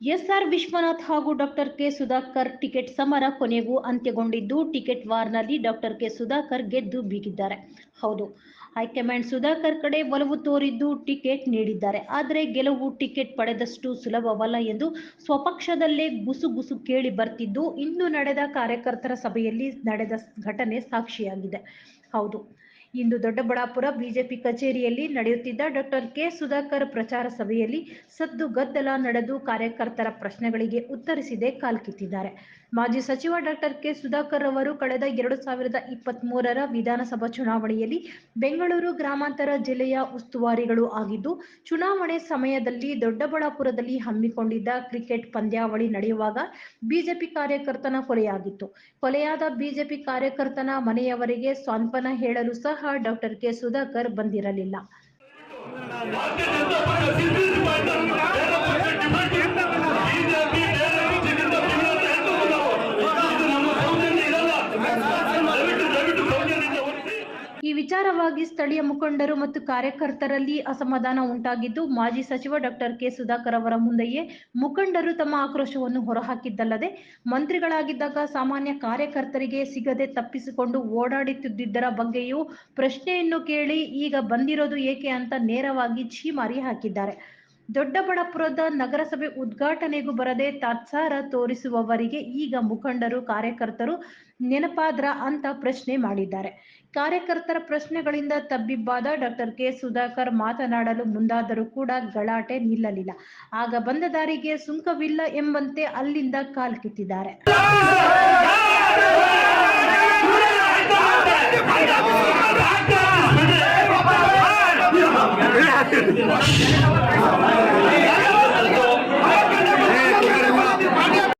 S R Vishwanath ಹಾಗೂ doctor K Sudhakar ticket ಸಮರ ಕೊನೆಗೂ ಅಂತ್ಯಗೊಂಡಿದ್ದು, ಟಿಕೆಟ್ ವಾರ್ನಲ್ಲಿ ಡಾಕ್ಟರ್ ಕೆ ಸುಧಾಕರ್ ಗೆದ್ದು ಬೀಗಿದ್ದಾರೆ. ಹೌದು, ಹೈಕಮಾಂಡ್ ಸುಧಾಕರ್ ಕಡೆ ಒಲವು ತೋರಿದ್ದು ಟಿಕೆಟ್ ನೀಡಿದ್ದಾರೆ. ಆದರೆ ಗೆಲುವು ಟಿಕೆಟ್ ಪಡೆದಷ್ಟು ಸುಲಭವಲ್ಲ ಎಂದು ಸ್ವಪಕ್ಷದಲ್ಲೇ ಗುಸು ಗುಸು ಕೇಳಿ ಬರ್ತಿದ್ದು ಇಂದು ನಡೆದ ಕಾರ್ಯಕರ್ತರ ಸಭೆಯಲ್ಲಿ ನಡೆದ ಘಟನೆ ಸಾಕ್ಷಿಯಾಗಿದೆ. ಹೌದು ಇಂದು ದೊಡ್ಡಬಳ್ಳಾಪುರ ಬಿಜೆಪಿ ಕಚೇರಿಯಲ್ಲಿ ನಡೆಯುತ್ತಿದ್ದ ಡಾಕ್ಟರ್ ಕೆ ಸುಧಾಕರ್ ಪ್ರಚಾರ ಸಭೆಯಲ್ಲಿ ಸದ್ದು ಗದ್ದಲ ನಡೆದು ಕಾರ್ಯಕರ್ತರ ಪ್ರಶ್ನೆಗಳಿಗೆ ಉತ್ತರಿಸಿದೆ ಕಾಲ್ಕಿತ್ತಿದ್ದಾರೆ. ಮಾಜಿ ಸಚಿವ ಡಾಕ್ಟರ್ ಕೆ ಸುಧಾಕರ್ ಅವರು ಕಳೆದ ಎರಡು ಸಾವಿರದ ಇಪ್ಪತ್ತ್ ಮೂರರ ವಿಧಾನಸಭಾ ಚುನಾವಣೆಯಲ್ಲಿ ಬೆಂಗಳೂರು ಗ್ರಾಮಾಂತರ ಜಿಲ್ಲೆಯ ಉಸ್ತುವಾರಿಗಳು ಆಗಿದ್ದು, ಚುನಾವಣೆ ಸಮಯದಲ್ಲಿ ದೊಡ್ಡಬಳ್ಳಾಪುರದಲ್ಲಿ ಹಮ್ಮಿಕೊಂಡಿದ್ದ ಕ್ರಿಕೆಟ್ ಪಂದ್ಯಾವಳಿ ನಡೆಯುವಾಗ ಬಿಜೆಪಿ ಕಾರ್ಯಕರ್ತನ ಕೊಲೆಯಾಗಿತ್ತು. ಕೊಲೆಯಾದ ಬಿಜೆಪಿ ಕಾರ್ಯಕರ್ತನ ಮನೆಯವರಿಗೆ ಸಾಂತ್ವನ ಹೇಳಲು ಸಹ ಡಾಕ್ಟರ್ ಕೆ ಸುಧಾಕರ್ ಬಂದಿರಲಿಲ್ಲ. ವಿಚಾರವಾಗಿ ಸ್ಥಳೀಯ ಮುಖಂಡರು ಮತ್ತು ಕಾರ್ಯಕರ್ತರಲ್ಲಿ ಅಸಮಾಧಾನ ಉಂಟಾಗಿದ್ದು, ಮಾಜಿ ಸಚಿವ ಡಾಕ್ಟರ್ ಕೆ. ಸುಧಾಕರ್ ಅವರ ಮುಂದೆಯೇ ಮುಖಂಡರು ತಮ್ಮ ಆಕ್ರೋಶವನ್ನು ಹೊರಹಾಕಿದ್ದಲ್ಲದೆ, ಮಂತ್ರಿಗಳಾಗಿದ್ದಾಗ ಸಾಮಾನ್ಯ ಕಾರ್ಯಕರ್ತರಿಗೆ ಸಿಗದೆ ತಪ್ಪಿಸಿಕೊಂಡು ಓಡಾಡುತ್ತಿದ್ದರ ಬಗ್ಗೆಯೂ ಪ್ರಶ್ನೆಯನ್ನು ಕೇಳಿ, ಈಗ ಬಂದಿರೋದು ಏಕೆ ಅಂತ ನೇರವಾಗಿ ಛೀಮಾರಿ ಹಾಕಿದ್ದಾರೆ. ದೊಡ್ಡಬಳ್ಳಾಪುರದ ನಗರಸಭೆ ಉದ್ಘಾಟನೆಗೂ ಬರದೆ ತಾತ್ಸಾರ ತೋರಿಸುವವರಿಗೆ ಈಗ ಮುಖಂಡರು, ಕಾರ್ಯಕರ್ತರು ನೆನಪಾದ್ರ ಅಂತ ಪ್ರಶ್ನೆ ಮಾಡಿದ್ದಾರೆ. ಕಾರ್ಯಕರ್ತರ ಪ್ರಶ್ನೆಗಳಿಂದ ತಬ್ಬಿಬ್ಬಾದ ಡಾಕ್ಟರ್ ಕೆ. ಸುಧಾಕರ್ ಮಾತನಾಡಲು ಮುಂದಾದರೂ ಕೂಡ ಗಲಾಟೆ ನಿಲ್ಲಲಿಲ್ಲ. ಆಗ ಬಂದ ದಾರಿಗೆ ಸುಂಕವಿಲ್ಲ ಎಂಬಂತೆ ಅಲ್ಲಿಂದ ಕಾಲ್ಕಿತ್ತಿದ್ದಾರೆ ¡Vamos!